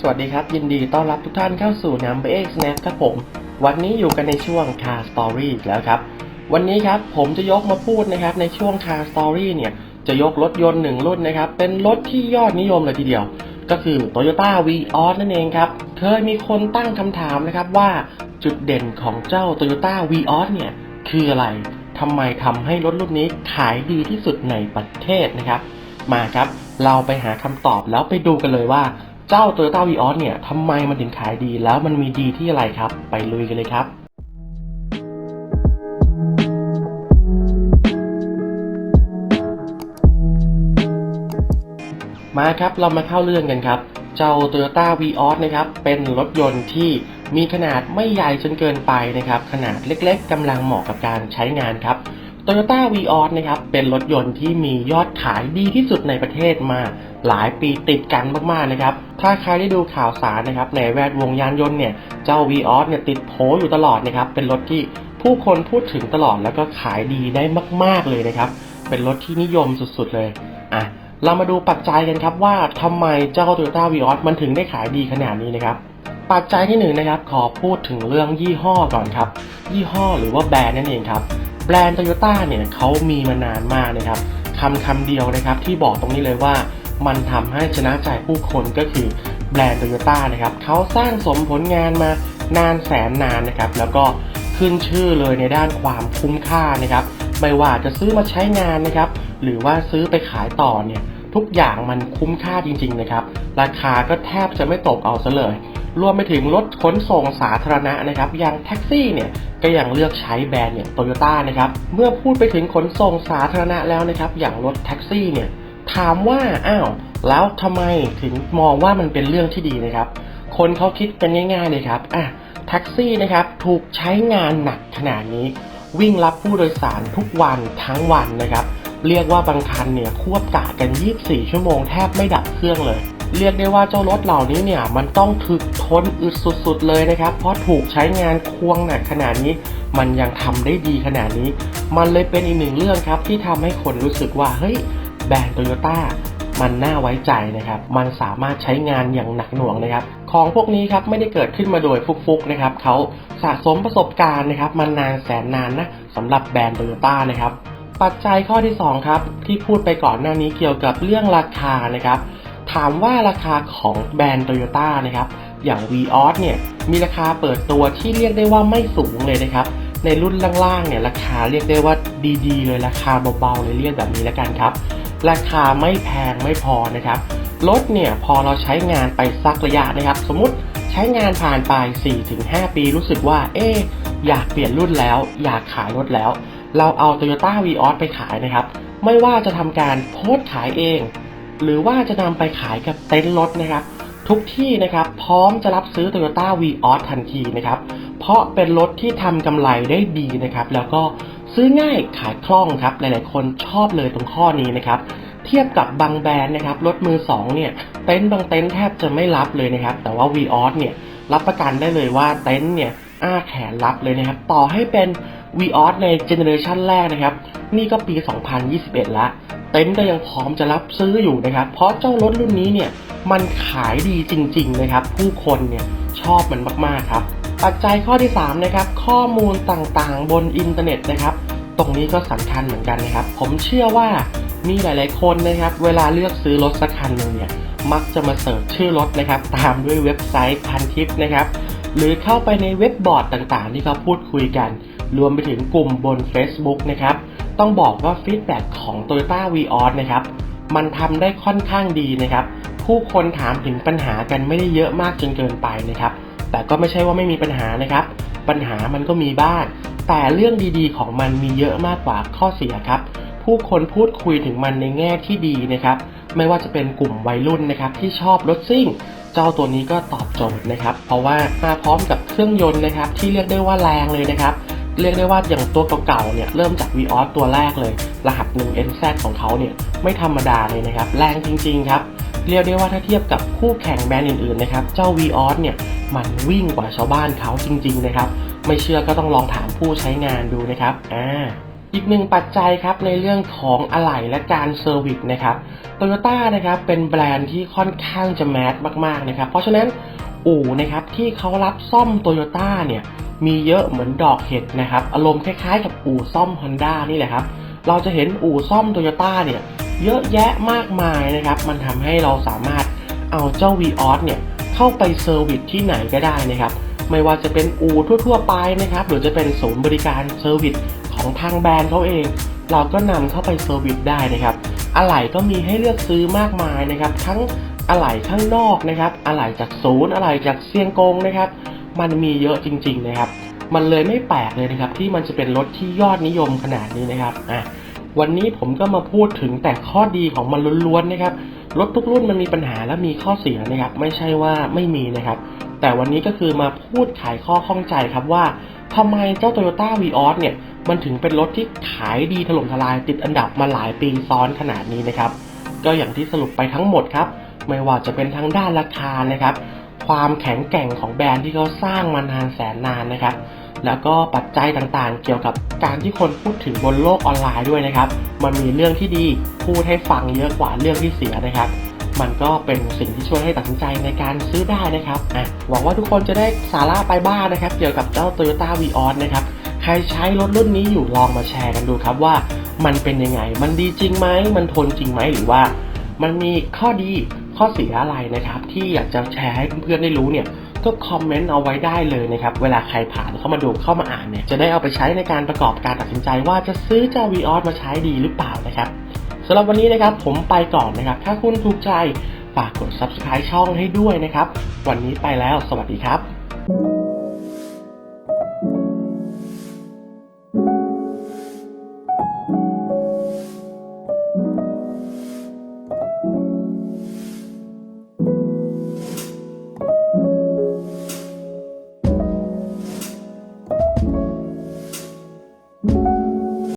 สวัสดีครับ ยินดีต้อนรับทุกท่านเข้าสู่ Number X Snap ครับผม วันนี้อยู่กันในช่วง Car Story อีกแล้วครับ วันนี้ครับผมจะยกมาพูดนะครับในช่วง Car Story เนี่ย จะยกรถยนต์หนึ่งรุ่นนะครับ เป็นรถที่ยอดนิยมเลยทีเดียว ก็คือ Toyota Vios นั่นเองครับ เคยมีคนตั้งคำถามนะครับว่าจุดเด่นของเจ้า Toyota Vios เนี่ย คืออะไร ทำไมทำให้รถรุ่นนี้ขายดีที่สุดในประเทศนะครับ มาครับ เราไปหาคำตอบแล้วไปดูกันเลยว่าเจ้า Toyota Vios เนี่ยทำไมมันถึงขายดีแล้วมันมีดีที่อะไรครับ ไปลุยกันเลยครับมาครับเรามาเข้าเรื่องกันครับ เจ้า Toyota Vios นะครับ เป็นรถยนต์ที่มีขนาดไม่ใหญ่จนเกินไปนะครับ ขนาดเล็กๆกำลังเหมาะกับการใช้งานครับ Toyota Vios นะครับ เป็นรถยนต์ที่มียอดขายดีที่สุดในประเทศมาหลายปีติดกันมากๆนะครับ ถ้าใครได้ดูข่าวสารนะครับในแวดวงยานยนต์เนี่ย เจ้า Vios เนี่ยติดโผอยู่ตลอดนะครับ เป็นรถที่ผู้คนพูดถึงตลอดแล้วก็ขายดีได้มาก ๆเลยนะครับ เป็นรถที่นิยมสุดๆเลย อะ เรามาดูปัจจัยกันครับว่าทำไมเจ้า Toyota Vios มันถึงได้ขายดีขนาดนี้นะครับ ปัจจัยที่หนึ่งนะครับขอพูดถึงเรื่องยี่ห้อก่อนครับ ยี่ห้อหรือว่าแบรนด์นั่นเองครับ แบรนด์ Toyota เนี่ยเขามีมานานมากนะครับคำคำเดียวนะครับที่บอกตรงนี้เลยว่ามันทำให้ชนะใจผู้คนก็คือแบรนด์ Toyota นะครับเขาสร้างสมผลงานมานานแสนนานนะครับแล้วก็ขึ้นชื่อเลยในด้านความคุ้มค่านะครับไม่ว่าจะซื้อมาใช้งานนะครับ หรือว่าซื้อไปขายต่อเนี่ยทุกอย่างมันคุ้มค่าจริงๆนะครับ ราคาก็แทบจะไม่ตกเอาซะเลย รวมไปถึงรถขนส่งสาธารณะนะครับ อย่างแท็กซี่เนี่ยก็ยังเลือกใช้แบรนด์อย่างโตโยต้านะครับ เมื่อพูดไปถึงขนส่งสาธารณะแล้วนะครับ อย่างรถแท็กซี่เนี่ยถามว่าอ้าวแล้วทำไมถึงมองว่ามันเป็นเรื่องที่ดีนะครับ คนเขาคิดกันง่ายๆเลยครับอะแท็กซี่นะครับถูกใช้งานหนักขนาดนี้ วิ่งรับผู้โดยสารทุกวันทั้งวันนะครับ เรียกว่าบางคันเนี่ยควบกะกัน 24 ชั่วโมงแทบไม่ดับเครื่องเลย เรียกได้ว่าเจ้ารถเหล่านี้เนี่ยมันต้องถึกทนอึดสุดๆเลยนะครับ เพราะถูกใช้งานควงหนักขนาดนี้ มันยังทำได้ดีขนาดนี้ มันเลยเป็นอีกหนึ่งเรื่องครับที่ทำให้คนรู้สึกว่าเฮ้ยแบรนด์โตโยต้ามันน่าไว้ใจนะครับ มันสามารถใช้งานอย่างหนักหน่วงนะครับ ของพวกนี้ครับไม่ได้เกิดขึ้นมาโดยฟุกๆนะครับเขาสะสมประสบการณ์นะครับมานานแสนนานนะสำหรับแบรนด์โตโยต้านะครับ ปัจจัยข้อที่ 2 ครับ ที่พูดไปก่อนหน้านี้เกี่ยวกับเรื่องราคานะครับ ถามว่าราคาของแบรนด์โตโยต้านะครับ อย่าง Vios เนี่ย มีราคาเปิดตัวที่เรียกได้ว่าไม่สูงเลยนะครับ ในรุ่นล่างๆเนี่ยราคาเรียกได้ว่าดีๆ เลยราคาเบาๆเลยเรียกแบบนี้แล้วกันครับ ราคาไม่แพงไม่พอนะครับรถเนี่ยพอเราใช้งานไปสักระยะนะครับ สมมติใช้งานผ่านไป 4-5 ปีรู้สึกว่า เอ๊อยากเปลี่ยนรุ่นแล้ว อยากขายรถแล้ว เราเอา Toyota Vios ไปขายนะครับ ไม่ว่าจะทำการโพสขายเอง หรือว่าจะนำไปขายกับเต็นท์รถนะครับ ทุกที่นะครับพร้อมจะรับซื้อ Toyota Vios ทันทีนะครับ เพราะเป็นรถที่ทำกำไรได้ดีนะครับ แล้วก็ซื้อง่ายขายคล่องครับ หลายๆ คนชอบเลยตรงข้อนี้นะครับ เทียบกับบางแบรนด์นะครับ รถมือสองเนี่ย เต็นท์บางเต็นท์แทบจะไม่รับเลยนะครับ แต่ว่า Vios เนี่ยรับประกันได้เลยว่าเต็นท์เนี่ยอ้าแขนรับเลยนะครับ ต่อให้เป็น Vios ในเจเนอเรชันแรกนะครับ นี่ก็ปี 2021 ละเต็นท์ก็ยังพร้อมจะรับซื้ออยู่นะครับ เพราะเจ้ารถรุ่นนี้เนี่ยมันขายดีจริง ๆ นะครับ ผู้คนเนี่ยชอบมันมากๆครับ ปัจจัยข้อที่3นะครับข้อมูลต่างๆ บนอินเทอร์เน็ตนะครับ ตรงนี้ก็สำคัญเหมือนกันนะครับ ผมเชื่อว่ามีหลาย ๆ คนนะครับ เวลาเลือกซื้อรถสักคันหนึ่งเนี่ยมักจะมาเสิร์ชชื่อรถนะครับ ตามด้วยเว็บไซต์พันทิปนะครับ หรือเข้าไปในเว็บบอร์ดต่างๆ ที่เขาพูดคุยกัน รวมไปถึงกลุ่มบน Facebook นะครับ ต้องบอกว่าฟีดแบ็กของ Toyota Vios นะครับ มันทำได้ค่อนข้างดีนะครับ ผู้คนถามถึงปัญหากันไม่ได้เยอะมากจนเกินไปนะครับ แต่ก็ไม่ใช่ว่าไม่มีปัญหานะครับ ปัญหามันก็มีบ้าง แต่เรื่องดีๆ ของมันมีเยอะมากกว่าข้อเสียครับ ผู้คนพูดคุยถึงมันในแง่ที่ดีนะครับ ไม่ว่าจะเป็นกลุ่มวัยรุ่นนะครับ ที่ชอบรถซิ่งเจ้าตัวนี้ก็ตอบโจทย์นะครับ เพราะว่ามาพร้อมกับเครื่องยนต์นะครับ ที่เรียกได้ว่าแรงเลยนะครับ เรียกได้ว่าอย่างตัวเก่าๆเนี่ยเริ่มจาก Vios ตัวแรกเลย รหัส 1NZ ของเขาเนี่ยไม่ธรรมดาเลยนะครับ แรงจริงๆครับเรียกได้ว่าถ้าเทียบกับคู่แข่งแบรนด์อื่นๆนะครับเจ้า Vios เนี่ยมันวิ่งกว่าชาวบ้านเขาจริงๆนะครับ ไม่เชื่อก็ต้องลองถามผู้ใช้งานดูนะครับอ่าอีกหนึ่งปัจจัยครับในเรื่องของอะไหล่และการเซอร์วิสนะครับโตโยต้านะครับเป็นแบรนด์ที่ค่อนข้างจะแมสมากๆนะครับ เพราะฉะนั้น อู่นะครับที่เขารับซ่อมโตโยต้าเนี่ยมีเยอะเหมือนดอกเห็ดนะครับอารมณ์คล้ายๆ กับอู่ซ่อม Honda นี่แหละครับเราจะเห็นอู่ซ่อมโตโยต้าเนี่ยเยอะแยะมากมายนะครับ มันทำให้เราสามารถเอาเจ้า v ีออสเนี่ยเข้าไปเซอร์วิสที่ไหนก็ได้นะครับ ไม่ว่าจะเป็นอู่ทั่ว ๆ ไปนะครับ หรือจะเป็นศูนย์บริการเซอร์วิสของทางแบรนด์เขาเอง เราก็นำเข้าไปเซอร์วิสได้นะครับอะไหล่ก็มีให้เลือกซื้อมากมายนะครับ ทั้ง อะไหล่ข้างนอกนะครับอะไหล่จากศูนย์อะไหล่จากเซียงกงนะครับ มันมีเยอะจริง ๆ นะครับ มันเลยไม่แปลกเลยนะครับ ที่มันจะเป็นรถที่ยอดนิยมขนาดนี้นะครับอะวันนี้ผมก็มาพูดถึงแต่ข้อดีของมันล้วนๆนะครับรถทุกรุ่นมันมีปัญหาและมีข้อเสียนะครับ ไม่ใช่ว่าไม่มีนะครับ แต่วันนี้ก็คือมาพูดขายข้อข้องใจครับว่าทำไมเจ้า Toyota v ีออสเนี่ยมันถึงเป็นรถที่ขายดีถล่มทลายติดอันดับมาหลายปีซ้อนขนาดนี้นะครับ ก็อย่างที่สรุปไปทั้งหมดครับ ไม่ว่าจะเป็นทั้งด้านราคานะครับ ความแข็งแกร่งของแบรนด์ที่เขาสร้างมานานแสนนานนะครับ แล้วก็ปัจจัยต่างๆ เกี่ยวกับการที่คนพูดถึงบนโลกออนไลน์ด้วยนะครับ มันมีเรื่องที่ดีพูดให้ฟังเยอะกว่าเรื่องที่เสียนะครับมันก็เป็นสิ่งที่ช่วยให้ตัดสินใจในการซื้อได้นะครับอะหวังว่าทุกคนจะได้สาระไปบ้างนะครับ เกี่ยวกับเจ้า Toyota v ีออสนะครับ ใครใช้รถรุ่นนี้อยู่ลองมาแชร์กันดูครับว่ามันเป็นยังไง มันดีจริงไหม มันทนจริงไหม หรือว่า มันมีข้อดี ข้อเสียอะไรนะครับ ที่อยากจะแชร์ให้เพื่อนๆได้รู้เนี่ยก็คอมเมนต์เอาไว้ได้เลยนะครับ เวลาใครผ่านเข้ามาดูเข้ามาอ่านเนี่ยจะได้เอาไปใช้ในการประกอบการตัดสินใจว่าจะซื้อเจ้า v ีออสมาใช้ดีหรือเปล่านะครับสำหรับวันนี้นะครับผมไปก่อนนะครับ ถ้าคุณถูกใจฝากกด subscribe ช่องให้ด้วยนะครับ วันนี้ไปแล้ว สวัสดีครับ